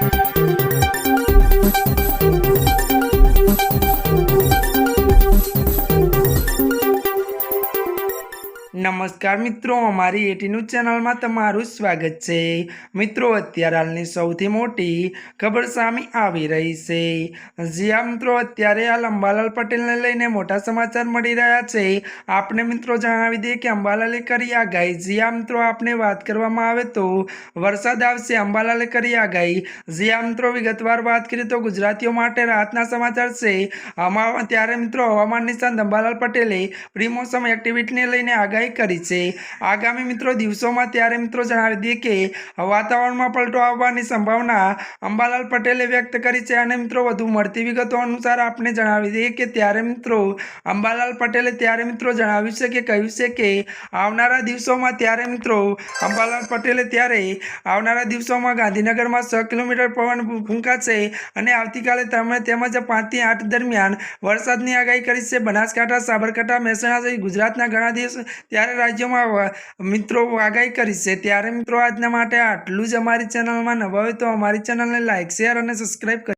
Thank you. નમસ્કાર મિત્રો, અમારી એટી ન્યૂઝ ચેનલમાં તમારું સ્વાગત છે. મિત્રો, અત્યારે હાલની સૌથી મોટી ખબર સામે આવી રહી છે. જ્યાં મિત્રો, અત્યારે હાલ અંબાલાલ પટેલને લઈને મોટા સમાચાર મળી રહ્યા છે. આપણે મિત્રો જણાવી દઈએ કે અંબાલાલે કરી આગાહી. જ્યાં મિત્રો આપણે વાત કરવામાં આવે તો વરસાદ આવશે, અંબાલાલે કરી આગાહી. જ્યાં મિત્રો, વિગતવાર વાત કરીએ તો ગુજરાતીઓ માટે રાહતના સમાચાર છે. આમાં ત્યારે મિત્રો, હવામાન નિષ્ણાંત અંબાલાલ પટેલે પ્રી મોસમ એક્ટિવિટીને લઈને આગાહી કરી છે. આગામી મિત્રો દિવસોમાં ત્યારે મિત્રો જણાવી દઈએ કે વાતાવરણમાં પલટો આવવાની સંભાવના અંબાલાલ પટેલે વ્યક્ત કરી છે અને મિત્રો વધુ મળતી વિગતો અનુસાર આપણે જણાવી દઈએ કે ત્યારે મિત્રો અંબાલાલ પટેલે ત્યારે મિત્રો જણાવ્યું છે કે કહ્યું છે કે આવનારા દિવસોમાં ત્યારે મિત્રો અંબાલાલ પટેલે ત્યારે આવનારા દિવસોમાં ગાંધીનગરમાં છ કિલોમીટર પવન ફૂંકાશે અને આવતીકાલે તમે તેમજ પાંચથી આઠ દરમિયાન વરસાદની આગાહી કરી છે. બનાસકાંઠા, સાબરકાંઠા, મહેસાણા સહિત ગુજરાતના ઘણા ત્યારે રાજ્યોમાં મિત્રો આગાહી કરી છે. ત્યારે મિત્રો આજના માટે આટલું જ અમારી ચેનલમાં નવા હોય તો અમારી ચેનલને લાઇક શેર અને સબસ્ક્રાઈબ કરી